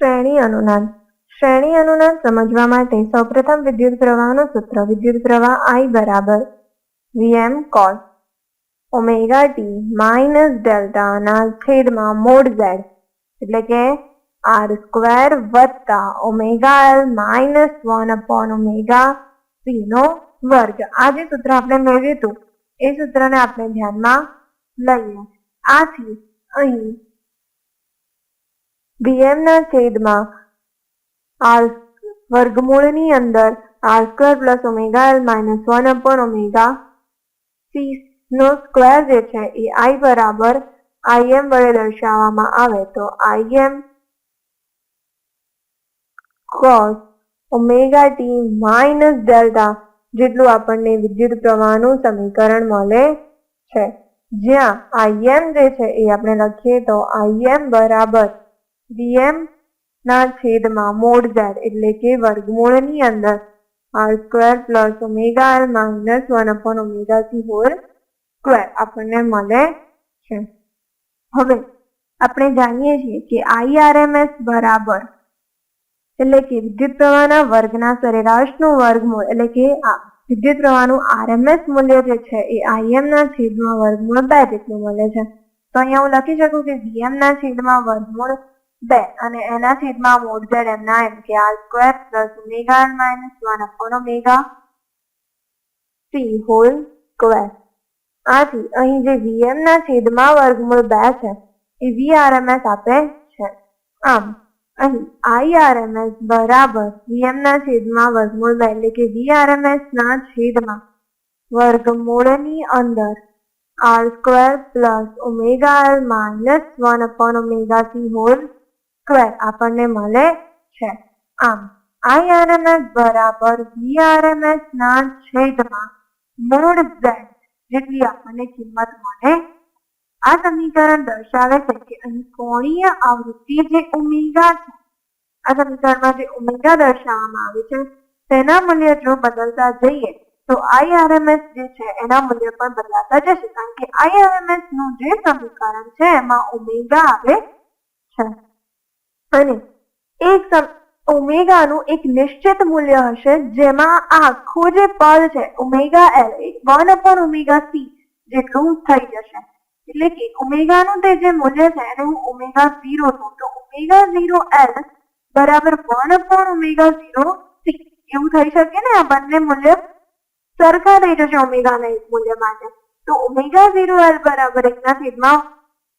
શ્રેણી અનુનાદ. શ્રેણી અનુનાદ સમજવા માટે સૌપ્રથમ વિદ્યુત પ્રવાહનું સૂત્ર વિદ્યુત પ્રવાહ I બરાબર Vm cos omega T minus ડેલ્ટાના છેદમાં મોડ ઝેડ એટલે કે આર સ્ક્વેર વત્તા omega L minus one upon omega C નો વર્ગ. આ જે સૂત્ર આપણે મેળવ્યું હતું, એ સૂત્રને આપણે ધ્યાનમાં લઈએ. આથી અહીં ના છેદમાં આર વર્ગમૂળની અંદર R square plus omega L minus one upon omega C નો સ્ક્વેર જે છે એ આઈ બરાબર આઈએમ વડે દર્શાવવામાં આવે તો IM cos omega T minus delta જેટલું આપણને વિદ્યુત પ્રવાહનું સમીકરણ મળે છે. જ્યાં આઈએમ જે છે એ આપણે લખીએ તો આઈએમ બરાબર વીએમ ના છેદમાં મોડ ઝેડ એટલે કે વર્ગમૂળની અંદર R square plus omega L minus one upon omega C whole square આપણને મળે છે હવે આપણે જાણીએ છીએ કે આઈઆરએમએસ બરાબર એટલે કે વિદ્યુત પ્રવાહના વર્ગના સરેરાશનું વર્ગમૂળ એટલે કે આ વિદ્યુત પ્રવાહનું આરએમએસ મૂલ્ય જે છે એ આઈએમ ના છેદમાં વર્ગમૂળ બે જેટલું મળે છે તો અહીંયા હું લખી શકું કે વીએમ ના છેદમાં વર્ગમૂળ બે. અને એના છેદમાં મોડ ઝેડ એમના એમ કે R square plus omega L minus one upon omega C whole square આથી અહીં જે વીએમ ના છેદમાં વર્ગમૂળ બે છે, એ વીઆરએમએસ આપે છે. આમ, અહીં આઈઆરએમએસ બરાબર વીએમ ના છેદમાં વર્ગમૂળ બે, એટલે કે વીઆરએમએસ ના છેદમાં વર્ગમૂળની અંદર R square plus omega L minus one upon omega C whole square આપણને મળે છે. આમ આઈઆરએમએસ બરાબર વીઆરએમએસ ના છેદમાં મોડ ઝેડ જેટલી આપણને કિંમત મળે. આ સમીકરણ દર્શાવે છે કે અહીં કોણીય આવૃત્તિ જે ઓમેગા છે, આ સમીકરણમાં જે ઓમેગા દર્શાવવામાં આવે છે, તેના મૂલ્ય જો બદલતા જઈએ, તો આઈઆરએમએસ જે છે એના મૂલ્ય પણ બદલાતા જશે. કારણ કે આઈઆરએમએસનું જે સમીકરણ છે, એમાં ઓમેગા આવે છે. અને એક ઓમેગાનું એક નિશ્ચિત મૂલ્ય હશે, જેમાં આ જે પદ છે, omega L one upon omega C જેટલું થઈ જશે. એટલે કે ઓમેગાનું તે જે મૂલ્ય છે, એને હું ઓમેગા ઝીરો છું તો ઓમેગા ઝીરો એલ બરાબર one upon omega zero C. એવું થઈ શકે ને આ બંને મૂલ્ય? સરખા થઈ જશે ઓમેગાના એક મૂલ્ય માટે. તો ઓમેગા ઝીરો એલ બરાબર એકના છેદમાં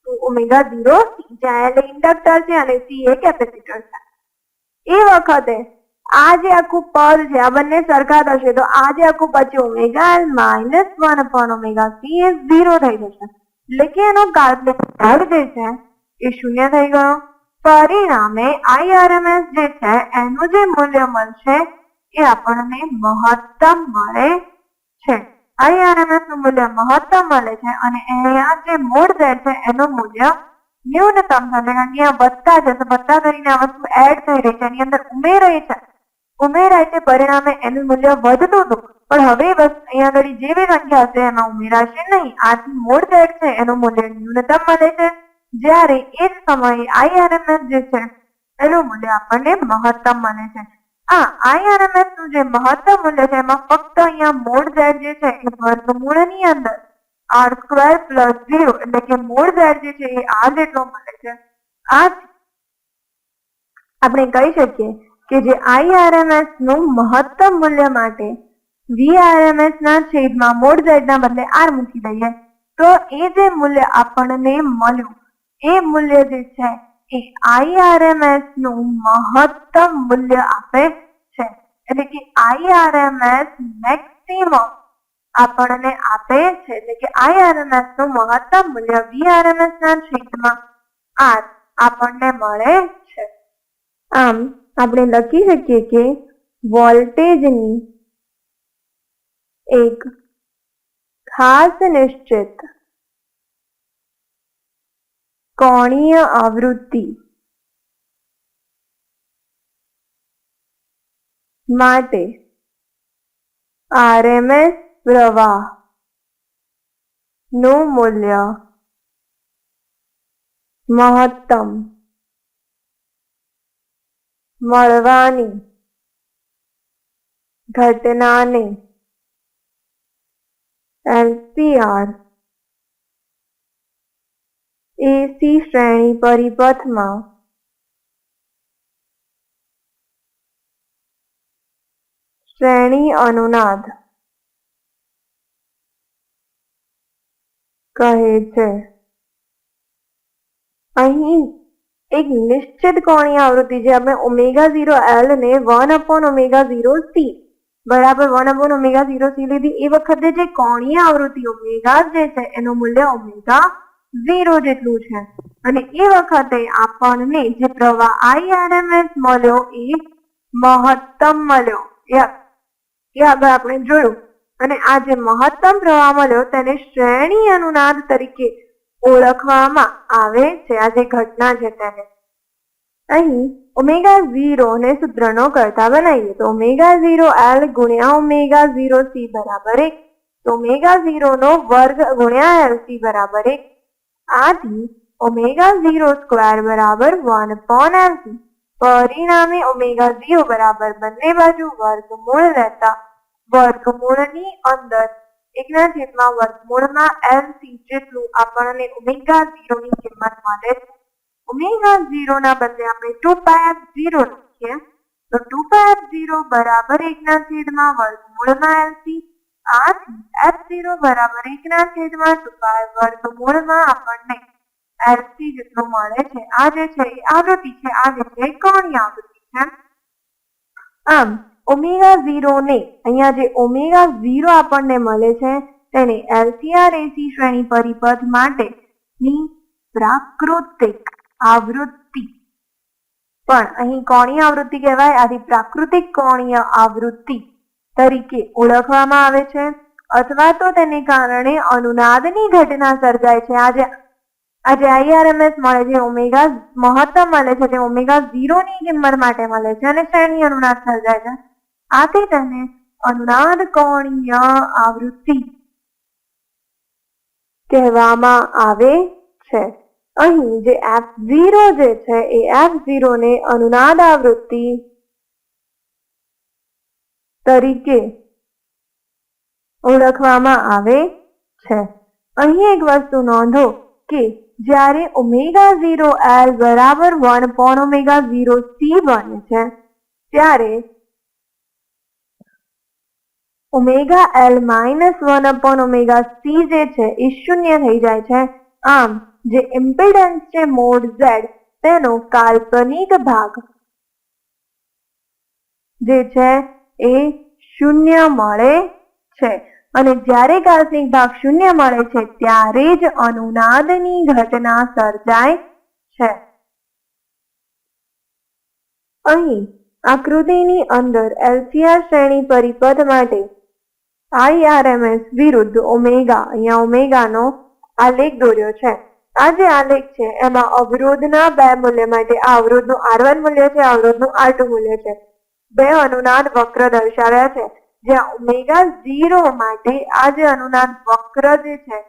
ઓમેગા ઝીરો જ્યાં ઇન્ડક્ટર છે અને સી એ કેપેસિટર છે. એ વખતે આ જે આખું પદ છે, આ બંને સરખા થશે, તો આ જે આખું પછી omega L minus one upon omega C એ ઝીરો થઈ જશે. એટલે કે એનો કાલ્પનિક ભાગ જે છે, એ શૂન્ય થઈ ગયો. પરિણામે આઈઆરએમએસ જે છે, એનું જે મૂલ્ય મળશે, એ આપણને મહત્તમ મળે છે. આઈઆરએમએસનું મૂલ્ય મહત્તમ મળે છે અને અહીંયા જે મૂળ ઝેડ છે એનું મૂલ્ય ન્યૂનતમ થશે કારણ કે વધતા જશે. વધતા કરીને આ વસ્તુ એડ થઈ રહી છે. એની અંદર ઉમેરાય છે. ઉમેરાય છે પરિણામે એનું મૂલ્ય વધતું હતું. પણ હવે બસ અહીંયા આગળ જે બી સંખ્યા હશે એમાં ઉમેરાશે નહીં. આથી મૂળ ઝેડ છે એનું મૂલ્ય ન્યૂનતમ મળે છે. જ્યારે એ જ સમયે આઈઆરએમએસ જે છે એનું મૂલ્ય આપણને મહત્તમ મળે છે. આ આઈઆરએમએસનું જે મહત્તમ મૂલ્ય છે, એમાં ફક્ત અહીંયા મોડ ઝેડ જે છે, એ વર્ગમૂળની અંદર આર સ્ક્વેર પ્લસ ઝીરો એટલે કે મોડ ઝેડ જે છે, એ આ જેટલો મળે છે. આ આપણે કહી શકીએ કે જે આઈઆરએમએસનું મહત્તમ મૂલ્ય માટે વીઆરએમએસ ના છેદમાં મોડ ઝેડ ના બદલે આર મૂકી દઈએ, તો એ જે મૂલ્ય આપણને મળ્યું, એ મૂલ્ય જે છે એ આઈઆરએમએસનું મહત્તમ મૂલ્ય આપે છે. એટલે કે આઈઆરએમએસ મેક્સિમમ આપણને આપે છે. એટલે કે આઈઆરએમએસનું મહત્તમ મૂલ્ય વીઆરએમએસ ના છેદમાં આર આપણને મળે છે. આમ, આપણે લખી શકીએ કે વોલ્ટેજની એક ખાસ નિશ્ચિત કોણીય આવૃત્તિ. માટે આરએમએસ પ્રવાહનું મૂલ્ય મહત્તમ મળવાની ઘટનાને એસી શ્રેણી પરિપથમાં. શ્રેણી અનુનાદ. કહે છે. અહીં એક નિશ્ચિત કોણીય આવૃત્તિ જે આપણે ઓમેગા ઝીરો એલ ને one upon omega zero C બરાબર one upon omega zero C લીધી. એ વખતે જે કોણીય આવૃત્તિ ઓમેગા જે છે, એનું મૂલ્ય ઓમેગા ઝીરો જેટલું છે. અને એ વખતે આપણને જે પ્રવાહ આઈઆરએમએસ મળ્યો એ મહત્તમ મળ્યો. એ આગળ આપણે જોયું. અને આ જે મહત્તમ પ્રવાહ મળ્યો તેને શ્રેણી અનુનાદ તરીકે ઓળખવામાં આવે છે. આ જે ઘટના છે તેને. અહીં ઓમેગા ઝીરો ને સૂત્રનો કરતા બનાવીએ. તો ઓમેગા ઝીરો એલ ગુણ્યા ઓમેગા ઝીરો સી બરાબર એક. તો ઓમેગા ઝીરો નો વર્ગ ગુણ્યા એલ સી બરાબર એક. આથી ઓમેગા ઝીરો સ્ક્વેર બરાબર વન પોન એલ સી પરિણામે ઓમેગા ઝીરો બરાબર બંને બાજુ વર્ગમૂળ રહેતા વર્ગમૂળની અંદર એકના છેદમાં વર્ગમૂળમાં એલ જેટલું આપણને ઓમેગા ઝીરો ની કિંમત મળે છે ઓમેગા ઝીરો ના બદલે આપણે ટુ પાય એફ ઝીરો લખીએ તો ટુ પાય એફ ઝીરો બરાબર એકના છેદમાં વર્ગમૂળમાં સી ઝીરો આપણને મળે છે, તેને એલસીઆર એસી શ્રેણી પરિપથ માટે ની પ્રાકૃતિક આવૃત્તિ. પણ અહીં કોણીય આવૃત્તિ કહેવાય, આથી પ્રાકૃતિક કોણીય આવૃત્તિ. તરીકે ઓળખવામાં આવે છે અથવા તો તેને કારણે અનુનાદની ઘટના સર્જાય છે. આજે આજે આઈઆરએમએસ મળે છે, ઓમેગા મહત્તમ મળે છે તે ઓમેગા ઝીરોની કિંમત માટે મળે છે અને શ્રેણી અનુનાદ સર્જાય છે. આથી તેને અનુનાદ કોણીય આવૃત્તિ કહેવામાં આવે છે. અહીં જે એફ ઝીરો જે છે એ એફ ઝીરો ને અનુનાદ આવૃત્તિ તરીકે ઓળખવામાં આવે છે. અહીં એક વસ્તુ નોંધો કે જ્યારે ઓમેગા ઝીરો એલ બરાબર one upon omega zero C બને છે, ત્યારે omega L minus one upon omega C જે છે એ શૂન્ય થઈ જાય છે. આમ, જે ઇમ્પિડન્સ છે મોડ ઝેડ, તેનો કાલ્પનિક ભાગ જે છે એ શૂન્ય મળે છે. અને જ્યારે કાલ્પનિક ભાગ શૂન્ય મળે છે, ત્યારે જ અનુનાદની ઘટના સર્જાય છે. અહીં આકૃતિની અંદર એલસીઆર શ્રેણી પરિપથ માટે આઈઆરએમએસ વિરુદ્ધ ઓમેગા, અહીંયા ઓમેગાનો આલેખ દોર્યો છે. આ જે આલેખ છે, એમાં અવરોધના બે મૂલ્ય માટે આ અવરોધનું આર વન મૂલ્ય છે અવરોધનું આર ટુ મૂલ્ય છે. બે અનુનાદ વક્ર દર્શાવ્યા છે. જ્યાં ઓમેગા ઝીરો માટે આ જે અનુનાદ વક્ર જે છે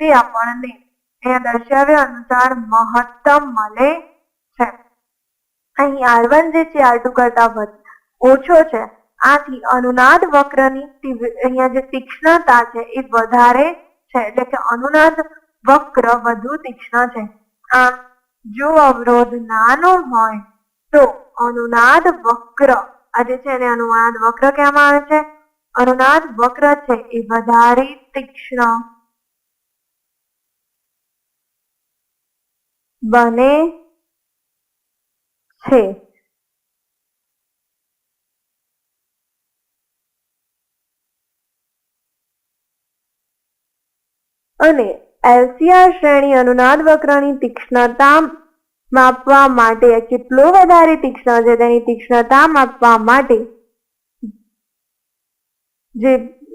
તે આપણને અહીંયા દર્શાવ્યા અનુસાર મહત્તમ મળે છે. અહીં આર વન જે છે આર ટુ કરતા ઓછો છે. આથી અનુનાદ વક્રની અહીંયા જે તીક્ષ્ણતા છે એ વધારે છે. એટલે કે અનુનાદ વક્ર વધુ તીક્ષ્ણ છે. આમ, જો અવરોધ નાનો હોય તો અનુનાદ વક્ર આજે છે એને અનુનાદ વક્ર કહેવામાં આવે છે. અનુનાદ વક્ર છે. એ વધારે તીક્ષ્ણ બને છે. અને એલસીઆર શ્રેણી અનુનાદ વક્રની તીક્ષ્ણતા માપવા માટે કેટલો વધારે તીક્ષ્ણ છે? તેની તીક્ષ્ણતા માપવા માટે જે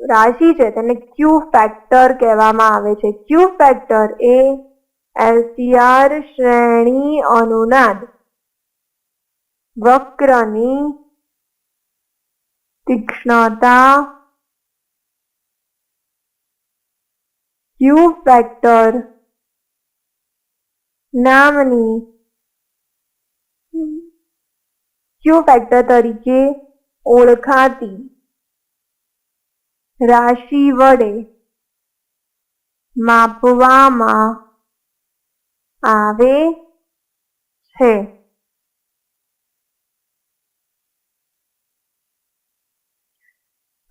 રાશિ છે તેને ક્યુ ફેક્ટર કહેવામાં આવે છે. ક્યુ ફેક્ટર એ એલસીઆર શ્રેણી અનુનાદ વક્રની તીક્ષ્ણતા ક્યુ ફેક્ટર ક્યુ ફેક્ટર તરીકે ઓળખાતી રાશિ વડે માપવામાં આવે છે.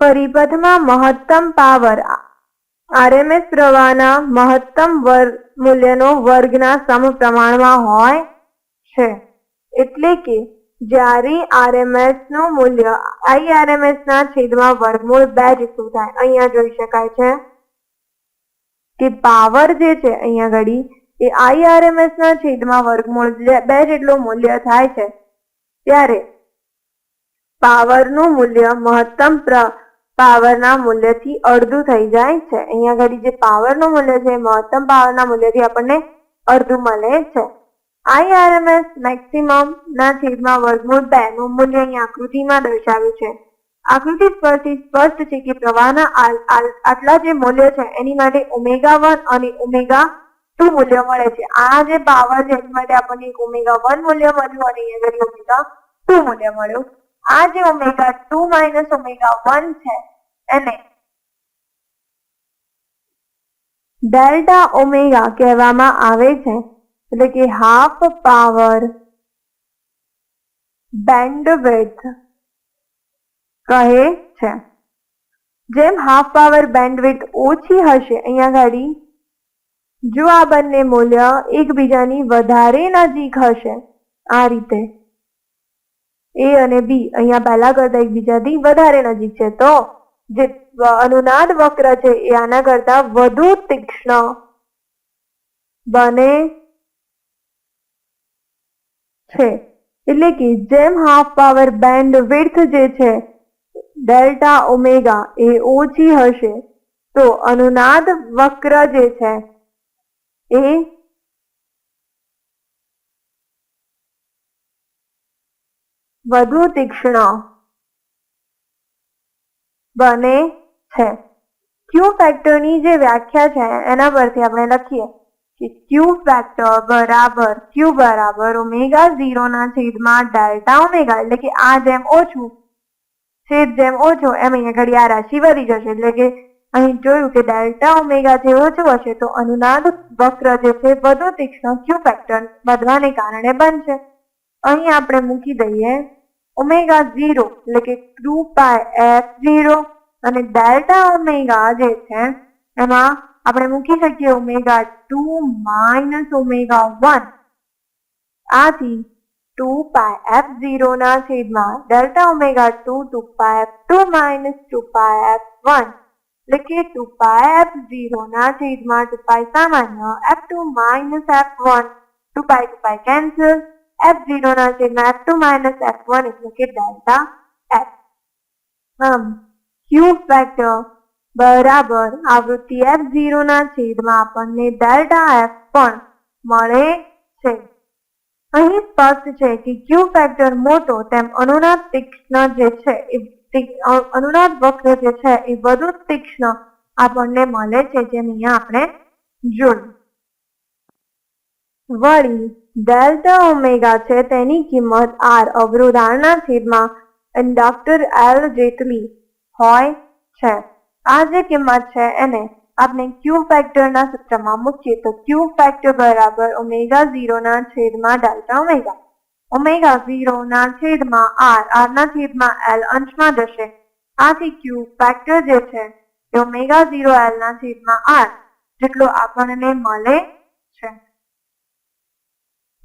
પરિપથમાં મહત્તમ પાવર આરએમએસ પ્રવાહના મહત્તમ વર્ગ મૂલ્યનો વર્ગના સમપ્રમાણમાં હોય છે. એટલે કે જ્યારે આરએમએસનું મૂલ્ય આઈઆરએમએસ ના છેદમાં વર્ગમૂળ બે જેટલું થાય, અહીંયા જોઈ શકાય છે કે પાવર જે છે અહીંયા ઘડી, એ આઈઆરએમએસ ના છેદમાં વર્ગમૂળ બે જેટલું મૂલ્ય થાય છે. ત્યારે પાવરનું મૂલ્ય મહત્તમ પાવરના મૂલ્યથી અડધું થઈ જાય છે. અહીંયા ઘડી જે પાવરનું મૂલ્ય છે મહત્તમ પાવરના મૂલ્યથી આપણને અડધું મળે છે. આઈઆરએમએસ મેક્સિમમ ના છેદમાં વર્ગમૂળ બે નું મૂલ્ય અહીં આકૃતિમાં દર્શાવ્યું છે. આકૃતિ પરથી સ્પષ્ટ છે કે પ્રવાહના આટલા જે મૂલ્ય છે, એની માટે ઓમેગા વન અને ઓમેગા ટુ મૂલ્ય મળે છે. આ જે પાવર છે, એની માટે આપણને એક ઓમેગા વન મૂલ્ય મળ્યું અને અહીંયા ઓમેગા ટુ મૂલ્ય મળ્યું. આ જે omega two minus omega one છે, એને ડેલ્ટા ઓમેગા કહેવામાં આવે છે. એટલે કે હાફ પાવર બેન્ડવિથ કહે છે. જેમ હાફ પાવર બેન્ડવિથ ઓછી હશે અહીંયા ગાડી, જો આ બંને મૂલ્ય એકબીજાની વધારે નજીક હશે, આ રીતે. એ અને બી અહીંયા પહેલા કરતા એકબીજાથી વધારે નજીક છે. તો જે અનુનાદ વક્ર છે એ આના કરતા વધુ તીક્ષ્ણ બને છે. એટલે કે જેમ હાફ પાવર બેન્ડ વિડ્થ જે છે ડેલ્ટા ઓમેગા એ ઓછી હશે. તો અનુનાદ વક્ર જે છે, એ વધુ તીક્ષ્ણ બને છે. ક્યુ ફેક્ટરની જે વ્યાખ્યા છે, એના પરથી આપણે લખીએ. કે ક્યુ ફેક્ટર બરાબર ક્યુ બરાબર ઓમેગા ઝીરો ના છેદમાં ડેલ્ટા ઓમેગા એટલે કે આ જેમ ઓછું, છેદ જેમ ઓછો, એમ અહીંયા ઘડી આ રાશિ વધી જશે. એટલે કે અહીં જોયું કે ડેલ્ટા ઓમેગા જે ઓછું હશે, તો અનુનાદ વક્ર જે છે વધુ તીક્ષ્ણ ક્યુ ફેક્ટર વધવાને કારણે બનશે. અહીં આપણે મૂકી દઈએ ઓમેગા ઝીરો એટલે કે ટુ પાય એફ ઝીરો અને ડેલ્ટા ઓમેગા જે છે, એમાં આપણે મૂકી શકીએ omega two minus omega one આથી ટુ પાય એફ ઝીરો ના છેદમાં delta omega two two pi F two minus two pi F one એટલે કે ટુ પાય એફ ઝીરો ના છેદમાં ટુ પાય સામાન્ય F two minus F one two pi two pi cancel F zero ના છેદમાં F two minus F one એટલે કે delta F આમ ક્યુ ફેક્ટર બરાબર. આવૃત્તિ એફ ના છેદમાં આપણને ડેલ્ટા એફ પણ મળે છે. અહીં સ્પષ્ટ છે કે ક્યુ ફેક્ટર મોટો તેમ અનુનાદ તીક્ષ્ણ જે છે અનુનાદ વક્ર જે છે એ વધુ તીક્ષ્ણ આપણને મળે છે જેમ અહીંયા આપણે જોયું. વળી ડેલ્ટા ઓમેગા છે તેની કિંમત આર અવરોધ આરના છેદમાં ઇન્ડક્ટર એલ જેટલી હોય છે. આ કિંમત છે એને આપણે ક્યુ ફેક્ટરના સૂત્રમાં મૂકીએ તો ક્યુ ફેક્ટર બરાબર ઓમેગા ઝીરોના છેદમાં ડેલ્ટા ઓમેગા ઓમેગા ઝીરોના છેદમાં આર આરના છેદમાં એલ અંશમાં જશે. આથી ક્યુ ફેક્ટર જે છે એ ઓમેગા ઝીરો એલ ના છેદમાં આર જેટલો આપણને મળે છે.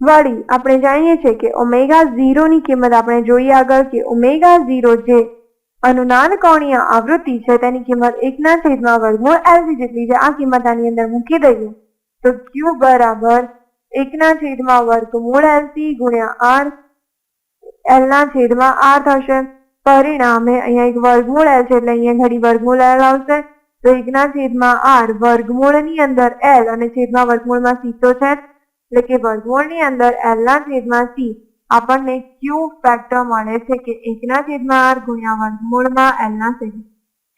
વળી આપણે જાણીએ છીએ કે ઓમેગા ઝીરો ની કિંમત આપણે જોઈએ આગળ કે ઓમેગા ઝીરો જે અનુનાદ કોણીય આવૃત્તિ છે તેની કિંમત એકના છેદમાં વર્ગમૂળ એલસી જેટલી છે. આ કિંમત આની અંદર મૂકી દઈએ તો ક્યુ બરાબર એકના છેદમાં વર્ગમૂળ એલસી ગુણ્યા આર એલ ના છેદમાં આર થશે. પરિણામે અહીંયા એક વર્ગમૂળ એલ છે એટલે અહીંયા ઘડી વર્ગમૂળ એલ આવશે. તો એકના છેદમાં આર વર્ગમૂળની અંદર એલ અને છેદમાં વર્ગમૂળમાં સી તો છે એટલે કે વર્ગમૂળની અંદર એલ ના છેદમાં સી આપણને ક્યુ ફેક્ટર મળે છે કે એકના છેદમાં આર ગુણ્યા વર્ગમૂળમાં એલના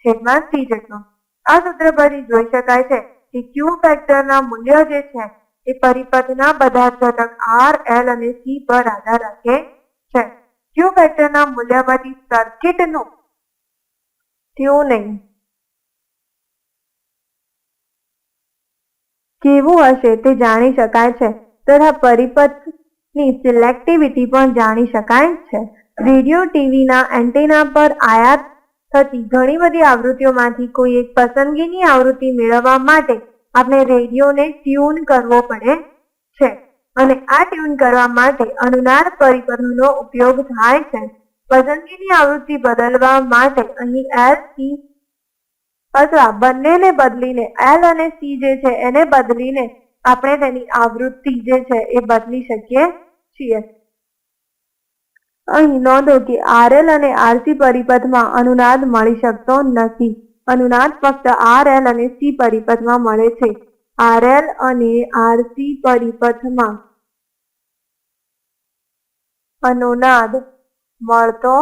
છેદમાં સી જેટલો. આ સૂત્ર પરથી જોઈ શકાય છે કે ક્યુ ફેક્ટરના મૂલ્ય જે છે એ પરિપથના બધા ઘટક આર એલ અને સી પર આધાર રાખે છે. ક્યુ ફેક્ટરના મૂલ્ય પછી સર્કિટનું નહીં. કેવું હશે તે જાણી શકાય છે. તથા પરિપથની સિલેક્ટિવિટી પણ જાણી શકાય છે. રેડિયો ટીવીના એન્ટેના પર આયાત થતી ઘણી બધી આવૃત્તિઓમાંથી કોઈ એક પસંદગીની આવૃત્તિ મેળવવા માટે આપણે રેડિયોને ટ્યુન કરવો પડે છે. અને આ ટ્યુન કરવા માટે અનુનાદ પરિપથનો ઉપયોગ થાય છે. પસંદગીની આવૃત્તિ બદલવા માટે અહીં એલ સી અથવા બંનેને બદલીને એલ અને સી જે છે એને બદલીને આપણે તેની આવૃત્તિ જે છે એ બદલી શકીએ છીએ. અહીં નોંધો કે આરએલ અને આરસી પરિપથમાં અનુનાદ મળી શકતો નથી. અનુનાદ ફક્ત આરએલ અને સી પરિપથમાં મળે છે. આરએલ અને આરસી પરિપથમાં અનુનાદ મળતો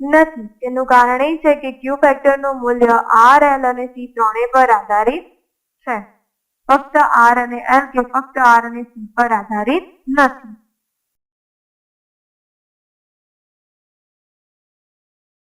નથી. તેનું કારણ એ છે કે ક્યુ ફેક્ટરનું મૂલ્ય આર એલ અને સી ત્રણે પર આધારિત છે. ફક્ત આર અને એલ કે ફક્ત આર અને સી પર આધારિત નથી.